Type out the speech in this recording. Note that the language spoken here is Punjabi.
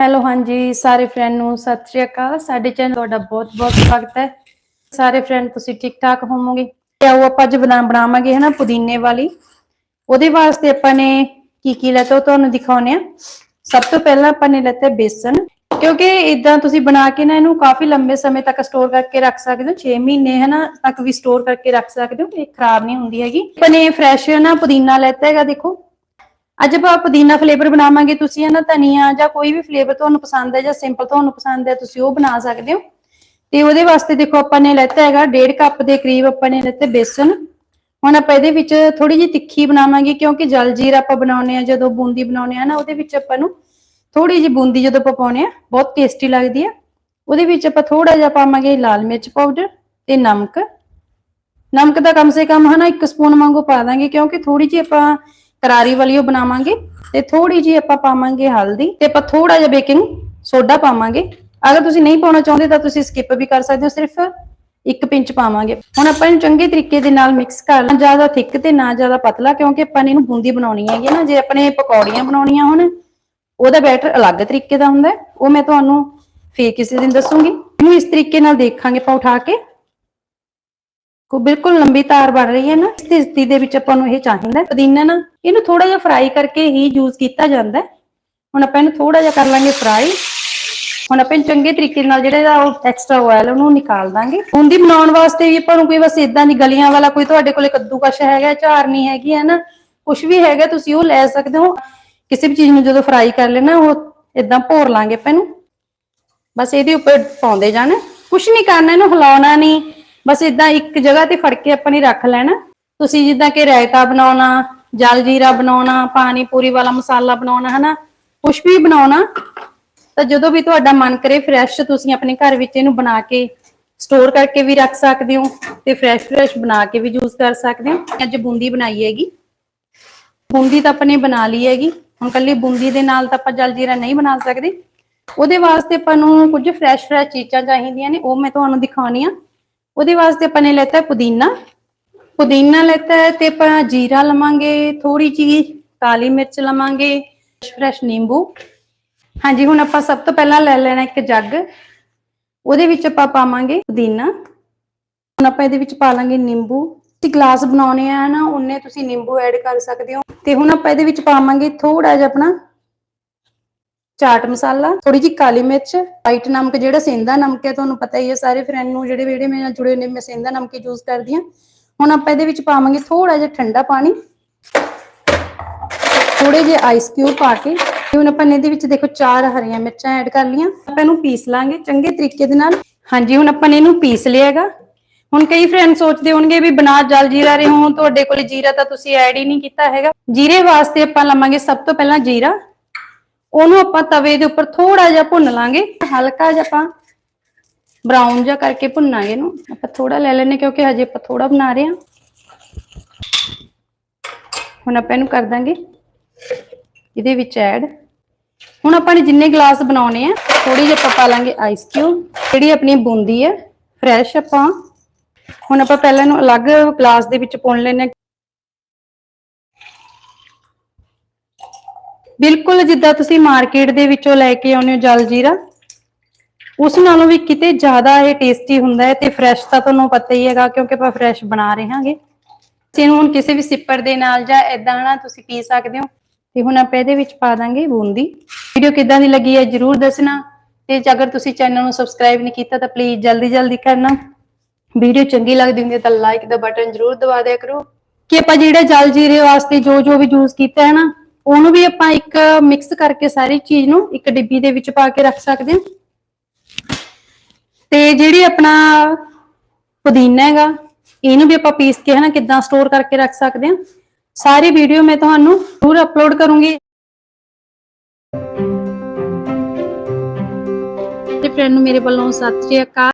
ਹੈਲੋ, ਹਾਂਜੀ, ਸਾਰੇ ਫਰੈਂਡ ਨੂੰ ਸਤਿ ਸ਼੍ਰੀ ਅਕਾਲ। ਸਾਡੇ ਚੈਨਲ ਤੁਹਾਡਾ ਬਹੁਤ-ਬਹੁਤ ਸਵਾਗਤ ਹੈ। ਸਾਰੇ ਫਰੈਂਡ ਤੁਸੀਂ ਠੀਕ ਠਾਕ ਹੋਵੋਗੇ? ਤੇ ਆਓ ਆਪਾਂ ਅੱਜ ਬਣਾ, ਬਣਾਵਾਂਗੇ ਹਨਾ ਪੁਦੀਨੇ ਵਾਲੀ। ਉਹਦੇ ਵਾਸਤੇ ਆਪਾਂ ਨੇ ਕੀ ਕੀ ਲੈਤਾ ਉਹ ਤੁਹਾਨੂੰ ਦਿਖਾਉਣੇ ਆ ਸਭ ਤੋਂ ਪਹਿਲਾਂ ਆਪਾਂ ਨੇ ਲੈਤਾ ਬੇਸਨ। ਕਿਉਂਕਿ ਇਦਾਂ ਤੁਸੀਂ ਬਣਾ ਕੇ ਨਾ ਇਹਨੂੰ ਕਾਫੀ ਲੰਬੇ ਸਮੇਂ ਤੱਕ ਸਟੋਰ ਕਰਕੇ ਰੱਖ ਸਕਦੇ ਹੋ। 6 ਮਹੀਨੇ ਹਨਾ ਤੱਕ ਵੀ ਸਟੋਰ ਕਰਕੇ ਰੱਖ ਸਕਦੇ ਹੋ। ਇਹ ਖਰਾਬ ਨਹੀਂ ਹੁੰਦੀ ਹੈਗੀ। ਆਪਾਂ ਨੇ ਫਰੈਸ਼ ਨਾ ਪੁਦੀਨਾ ਲੈਤਾ ਹੈਗਾ, ਦੇਖੋ। ਅੱਜ ਆਪਾਂ ਪੁਦੀਨਾ ਫਲੇਵਰ ਬਣਾਵਾਂਗੇ, ਤੁਸੀਂ ਇਹਨਾਂ ਧਨੀਆ ਜਾਂ ਕੋਈ ਵੀ ਫਲੇਵਰ ਤੁਹਾਨੂੰ ਪਸੰਦ ਹੈ ਜਾਂ ਸਿੰਪਲ ਤੁਹਾਨੂੰ ਪਸੰਦ ਹੈ, ਤੁਸੀਂ ਉਹ ਬਣਾ ਸਕਦੇ ਹੋ। ਤੇ ਉਹਦੇ ਵਾਸਤੇ ਦੇਖੋ ਆਪਾਂ ਨੇ ਲੈਤਾ ਹੈਗਾ 1.5 ਕੱਪ ਦੇ ਕਰੀਬ ਆਪਾਂ ਨੇ ਲੈਤੇ ਬੇਸਨ। ਹੁਣ ਆਪਾਂ ਇਹਦੇ ਵਿੱਚ ਥੋੜੀ ਜਿਹੀ ਤਿੱਖੀ ਬਣਾਵਾਂਗੇ ਕਿਉਂਕਿ ਜਲ ਜੀਰਾ ਆਪਾਂ ਬਣਾਉਨੇ ਆ ਜਦੋਂ ਬੂੰਦੀ ਬਣਾਉਨੇ ਆ ਨਾ, ਉਹਦੇ ਵਿੱਚ ਆਪਾਂ ਨੂੰ ਥੋੜੀ ਜਿਹੀ ਬੂੰਦੀ ਜਦੋਂ ਆਪਾਂ ਪਾਉਨੇ ਆ ਬਹੁਤ ਟੇਸਟੀ ਲੱਗਦੀ ਆ ਉਹਦੇ ਵਿੱਚ ਆਪਾਂ ਥੋੜਾ ਜਿਹਾ ਪਾਵਾਂਗੇ ਲਾਲ ਮਿਰਚ ਪਾਊਡਰ ਤੇ ਨਮਕ। ਨਮਕ ਦਾ ਕਮ ਸੇ ਕਮ ਹਨਾ 1 ਸਪੂਨ ਵਾਂਗੂ ਪਾ ਦਾਂਗੇ ਕਿਉਂਕਿ ਥੋੜੀ ਜਿਹੀ ਆਪਾਂ ਕਰਾਰੀ ਵਾਲੀ ਉਹ ਬਣਾਵਾਂਗੇ ਤੇ ਥੋੜੀ ਜਿਹੀ ਆਪਾਂ ਪਾਵਾਂਗੇ ਹਲਦੀ ਤੇ ਆਪਾਂ ਥੋੜਾ ਜਿਹਾ ਬੇਕਿੰਗ ਸੋਡਾ ਪਾਵਾਂਗੇ। ਅਗਰ ਤੁਸੀਂ ਨਹੀਂ ਪਾਉਣਾ ਚਾਹੁੰਦੇ ਤਾਂ ਤੁਸੀਂ ਸਕਿਪ ਵੀ ਕਰ ਸਕਦੇ ਹੋ, ਸਿਰਫ ਇੱਕ ਪਿੰਚ ਪਾਵਾਂਗੇ। ਹੁਣ ਆਪਾਂ ਇਹਨੂੰ ਚੰਗੇ ਤਰੀਕੇ ਦੇ ਨਾਲ ਮਿਕਸ ਕਰ ਲਾਂ ਜ਼ਿਆਦਾ ਥਿੱਕ ਤੇ ਨਾ ਜ਼ਿਆਦਾ ਪਤਲਾ, ਕਿਉਂਕਿ ਆਪਾਂ ਨੇ ਇਹਨੂੰ ਬੂੰਦੀ ਬਣਾਉਣੀ ਹੈਗੀ ਨਾ। ਜੇ ਆਪਣੇ ਪਕੌੜੀਆਂ ਬਣਾਉਣੀਆਂ ਹੁਣ, ਉਹਦਾ ਬੈਟਰ ਅਲੱਗ ਤਰੀਕੇ ਦਾ ਹੁੰਦਾ ਉਹ ਮੈਂ ਤੁਹਾਨੂੰ ਫੇਰ ਕਿਸੇ ਦਿਨ ਦੱਸੂਗੀ। ਇਹਨੂੰ ਇਸ ਤਰੀਕੇ ਨਾਲ ਦੇਖਾਂਗੇ ਆਪਾਂ ਉਠਾ ਕੇ। ਕੋ ਬਿਲਕੁਲ ਲੰਬੀ ਤਾਰ ਬਣ ਰਹੀ ਹੈ ਨਾ, ਇਸ ਸਥਿਤੀ ਦੇ ਵਿੱਚ ਆਪਾਂ ਨੂੰ ਇਹ ਚਾਹੀਦਾ ਪੁਦੀਨਾ ਨਾ, ਇਹਨੂੰ ਥੋੜਾ ਜਿਹਾ ਫਰਾਈ ਕਰਕੇ ਹੀ ਯੂਜ਼ ਕੀਤਾ ਜਾਂਦਾ ਹੁਣ ਆਪਾਂ ਇਹਨੂੰ ਥੋੜਾ ਜਿਹਾ ਕਰ ਲਾਂਗੇ ਫਰਾਈ ਹੁਣ ਆਪਾਂ ਚੰਗੇ ਤਰੀਕੇ ਨਾਲ ਜਿਹੜਾ ਇਹਦਾ ਉਹ ਐਕਸਟਰਾ ਆਇਲ ਉਹਨੂੰ ਨਿਕਾਲ ਦਾਂਗੇ। ਬੂੰਦੀ ਬਣਾਉਣ ਵਾਸਤੇ ਵੀ ਆਪਾਂ ਨੂੰ ਕੋਈ ਬਸ ਇਦਾਂ ਦੀ ਗਲੀਆਂ ਵਾਲਾ ਕੋਈ ਤੁਹਾਡੇ ਕੋਲੇ ਕੱਦੂਕਸ਼ ਹੈਗਾ ਝਾਰ ਨਹੀਂ ਹੈਗੀ, ਹੈ ਨਾ? ਕੁਝ ਵੀ ਹੈਗਾ, ਤੁਸੀਂ ਉਹ ਲੈ ਸਕਦੇ ਹੋ। ਕਿਸੇ ਵੀ ਚੀਜ਼ ਨੂੰ ਜਦੋਂ ਫਰਾਈ ਕਰ ਲੈਣਾ, ਉਹ ਇਦਾਂ ਭੋਰ ਲਾਂਗੇ ਆਪਾਂ ਇਹਨੂੰ। ਬਸ ਇਹਦੇ ਉੱਪਰ ਪਾਉਂਦੇ ਜਾਣਾ। ਕੁਝ ਨਹੀਂ ਕਰਨਾ, ਇਹਨੂੰ ਹਿਲਾਉਣਾ ਨਹੀਂ। ਬਸ ਇਦਾਂ ਇੱਕ ਜਗ੍ਹਾ ਤੇ ਫੜ ਕੇ ਆਪਾਂ ਨੇ ਰੱਖ ਲੈਣਾ। ਤੁਸੀਂ ਜਿੱਦਾਂ ਕਿ ਰਾਇਤਾ ਬਣਾਉਣਾ, ਜਲ ਜੀਰਾ ਬਣਾਉਣਾ, ਪਾਣੀ ਪੂਰੀ ਵਾਲਾ ਮਸਾਲਾ ਬਣਾਉਣਾ, ਹਨਾ? ਕੁਝ ਵੀ ਬਣਾਉਣਾ, ਤਾਂ ਜਦੋਂ ਵੀ ਤੁਹਾਡਾ ਮਨ ਕਰੇ ਫਰੈਸ਼ ਤੁਸੀਂ ਆਪਣੇ ਘਰ ਵਿੱਚ ਇਹਨੂੰ ਬਣਾ ਕੇ ਸਟੋਰ ਕਰਕੇ ਵੀ ਰੱਖ ਸਕਦੇ ਹੋ ਤੇ ਫਰੈਸ਼ ਫਰੈਸ਼ ਬਣਾ ਕੇ ਵੀ ਯੂਜ਼ ਕਰ ਸਕਦੇ ਹੋ। ਅੱਜ ਬੂੰਦੀ ਬਣਾਈ ਹੈਗੀ। ਬੂੰਦੀ ਤਾਂ ਆਪਣੇ ਬਣਾ ਲਈ ਹੈਗੀ। ਹੁਣ ਕੱਲੀ ਬੂੰਦੀ ਦੇ ਨਾਲ ਤਾਂ ਆਪਾਂ ਜਲਜੀਰਾ ਨਹੀਂ ਬਣਾ ਸਕਦੇ। ਉਹਦੇ ਵਾਸਤੇ ਆਪਾਂ ਨੂੰ ਕੁਝ ਫਰੈਸ਼ ਫਰੈਸ਼ ਚੀਜ਼ਾਂ ਚਾਹੀਦੀਆਂ ਨੇ, ਉਹ ਮੈਂ ਤੁਹਾਨੂੰ ਦਿਖਾਉਣੀ ਆ। ਉਹਦੇ ਵਾਸਤੇ ਆਪਾਂ ਨੇ ਲੈਤਾ ਹੈ ਪੁਦੀਨਾ। ਪੁਦੀਨਾ ਲੈਤਾ ਹੈ ਤੇ ਆਪਾਂ ਜੀਰਾ ਲਵਾਂਗੇ ਥੋੜੀ ਜਿਹੀ ਕਾਲੀ ਮਿਰਚ ਲਵਾਂਗੇ ਫਰੈਸ਼ ਨਿੰਬੂ। ਹਾਂਜੀ, ਹੁਣ ਆਪਾਂ ਸਭ ਤੋਂ ਪਹਿਲਾਂ ਲੈ ਲੈਣਾ ਇੱਕ ਜੱਗ। ਉਹਦੇ ਵਿੱਚ ਆਪਾਂ ਪਾਵਾਂਗੇ ਪੁਦੀਨਾ। ਹੁਣ ਆਪਾਂ ਇਹਦੇ ਵਿੱਚ ਪਾ ਲਾਂਗੇ ਨਿੰਬੂ। ਤੁਸੀਂ ਗਲਾਸ ਬਣਾਉਣੇ ਆ ਨਾ, ਉਹਨੇ ਤੁਸੀਂ ਨਿੰਬੂ ਐਡ ਕਰ ਸਕਦੇ ਹੋ। ਤੇ ਹੁਣ ਆਪਾਂ ਇਹਦੇ ਵਿੱਚ ਪਾਵਾਂਗੇ ਥੋੜਾ ਜਿਹਾ ਆਪਣਾ ਚਾਟ ਮਸਾਲਾ ਥੋੜੀ ਜਿਹੀ ਕਾਲੀ ਮਿਰਚ ਵਾਈਟ ਨਮਕ ਜਿਹੜਾ ਸੇਂਦਾ ਨਮਕ ਹੈ, ਤੁਹਾਨੂੰ ਪਤਾ ਹੀ ਹੈ ਸਾਰੇ ਫਰੈਂਡ ਨੂੰ, ਜਿਹੜੇ ਵੀਡੀਓ ਮੇਰੇ ਨਾਲ ਜੁੜੇ ਨੇ, ਮੈਂ ਸੇਂਦਾ ਨਮਕ ਯੂਜ਼ ਕਰਦੀ ਹਾਂ। ਹੁਣ ਆਪਾਂ ਇਹਦੇ ਵਿੱਚ ਪਾਵਾਂਗੇ ਥੋੜਾ ਜਿਹਾ ਠੰਡਾ ਪਾਣੀ। ਥੋੜੇ ਜਿਹੇ ਆਈਸ ਕਿਊਬ ਪਾ ਕੇ। ਹੁਣ ਆਪਾਂ ਨੇ ਇਹਦੇ ਵਿੱਚ ਦੇਖੋ ਚਾਰ ਹਰੀਆਂ ਮਿਰਚਾਂ ਐਡ ਕਰ ਲੀਆਂ ਆਪਾਂ ਇਹਨੂੰ ਪੀਸ ਲਾਂਗੇ ਚੰਗੇ ਤਰੀਕੇ ਦੇ ਨਾਲ। ਹਾਂਜੀ, ਹੁਣ ਆਪਾਂ ਨੇ ਇਹਨੂੰ ਪੀਸ ਲਿਆ ਹੈਗਾ। ਹੁਣ ਕਈ ਫਰੈਂਡ ਸੋਚਦੇ ਹੋਣਗੇ ਵੀ ਬਣਾ ਜਲ ਜੀਰਾ ਰਹੇ ਹੋ ਤੁਹਾਡੇ ਕੋਲ ਜੀਰਾ ਤਾਂ ਤੁਸੀਂ ਐਡ ਹੀ ਨਹੀਂ ਕੀਤਾ ਹੈਗਾ। ਜੀਰੇ ਵਾਸਤੇ ਆਪਾਂ ਲਵਾਂਗੇ ਸਭ ਤੋਂ ਪਹਿਲਾਂ ਜੀਰਾ। ਉਹਨੂੰ ਆਪਾਂ ਤਵੇ ਦੇ ਉੱਪਰ ਥੋੜਾ ਜਿਹਾ ਭੁੰਨ ਲਾਂਗੇ। ਹਲਕਾ ਜਿਹਾ ਆਪਾਂ ਬਰਾਊਨ ਜਿਹਾ ਕਰਕੇ ਭੁੰਨਾਂਗੇ ਇਹਨੂੰ। ਆਪਾਂ ਥੋੜਾ ਲੈ ਲੈਨੇ ਕਿਉਂਕਿ ਹਜੇ ਆਪਾਂ ਥੋੜਾ ਬਣਾ ਰਹੇ ਹਾਂ। ਹੁਣ ਆਪਾਂ ਇਹਨੂੰ ਕਰ ਦਾਂਗੇ। ਇਹਦੇ ਵਿੱਚ ਐਡ ਹੁਣ ਆਪਾਂ ਨੇ ਜਿੰਨੇ ਗਲਾਸ ਬਣਾਉਣੇ ਆ ਥੋੜੀ ਜਿਹੀ ਆਪਾਂ ਪਾ ਲਾਂਗੇ ਆਈਸ ਕਿਊਬ ਜਿਹੜੀ ਆਪਣੀ ਬੂੰਦੀ ਹੈ ਫਰੈਸ਼ ਆਪਾਂ। ਹੁਣ ਆਪਾਂ ਪਹਿਲਾਂ ਇਹਨੂੰ ਅਲੱਗ ਗਲਾਸ ਦੇ ਵਿੱਚ ਪੁਣ ਲੈਨੇ ਬਿਲਕੁਲ ਜਿੱਦਾਂ ਤੁਸੀਂ ਮਾਰਕੀਟ ਦੇ ਵਿੱਚੋਂ ਲੈ ਕੇ ਆਉਂਦੇ ਹੋ ਜਲ ਜੀਰਾ, ਉਸ ਨਾਲੋਂ ਵੀ ਕਿਤੇ ਜ਼ਿਆਦਾ ਇਹ ਟੇਸਟੀ ਹੁੰਦਾ ਹੈ ਤੇ ਫਰੈਸ਼ ਤਾਂ ਤੁਹਾਨੂੰ ਪਤਾ ਹੀ ਹੈਗਾ ਕਿਉਂਕਿ ਆਪਾਂ ਫਰੈਸ਼ ਬਣਾ ਰਹੇ ਹਾਂਗੇ। ਤੇ ਇਹਨੂੰ ਹੁਣ ਕਿਸੇ ਵੀ ਸਿੱਪਰ ਦੇ ਨਾਲ ਜਾਂ ਇਦਾਂ ਨਾ ਤੁਸੀਂ ਪੀ ਸਕਦੇ ਹੋ। ਤੇ ਹੁਣ ਆਪਾਂ ਇਹਦੇ ਵਿੱਚ ਪਾ ਦਾਂਗੇ ਬੂੰਦੀ। ਵੀਡੀਓ ਕਿੱਦਾਂ ਦੀ ਲੱਗੀ ਹੈ ਜਰੂਰ ਦੱਸਣਾ। ਤੇ ਜੇ ਅਗਰ ਤੁਸੀਂ ਚੈਨਲ ਨੂੰ ਸਬਸਕ੍ਰਾਈਬ ਨਹੀਂ ਕੀਤਾ ਤਾਂ ਪਲੀਜ਼ ਜਲਦੀ ਜਲਦੀ ਕਰਨਾ। ਵੀਡੀਓ ਚੰਗੀ ਲੱਗਦੀ ਹੁੰਦੀ ਹੈ ਤਾਂ ਲਾਈਕ ਦਾ ਬਟਨ ਜਰੂਰ ਦਬਾ ਦਿਆ ਕਰੋ। ਕਿ ਆਪਾਂ ਜਿਹੜਾ ਜਲ ਜੀਰੇ ਵਾਸਤੇ ਜੋ ਜੋ ਵੀ ਯੂਜ਼ ਕੀਤਾ ਹੈ ਨਾ ਉਹਨੂੰ ਵੀ ਆਪਾਂ ਇੱਕ ਮਿਕਸ ਕਰਕੇ ਸਾਰੀ ਚੀਜ਼ ਨੂੰ ਇੱਕ ਡਿੱਬੀ ਦੇ ਵਿੱਚ ਪਾ ਕੇ ਰੱਖ ਸਕਦੇ ਹਾਂ। ਤੇ ਜਿਹੜੀ ਆਪਣਾ ਪੁਦੀਨਾ ਹੈਗਾ, ਇਹਨੂੰ ਵੀ ਆਪਾਂ ਪੀਸ ਕੇ ਹਨਾ ਕਿੱਦਾਂ ਸਟੋਰ ਕਰਕੇ ਰੱਖ ਸਕਦੇ ਹਾਂ। ਸਾਰੀ ਵੀਡੀਓ ਮੈਂ ਤੁਹਾਨੂੰ ਜ਼ਰੂਰ ਅਪਲੋਡ ਕਰੂੰਗੀ। ਤੇ ਫਰੈਂਡ ਨੂੰ ਮੇਰੇ ਵੱਲੋਂ ਸਤਿ ਸ਼੍ਰੀ ਅਕਾਲ।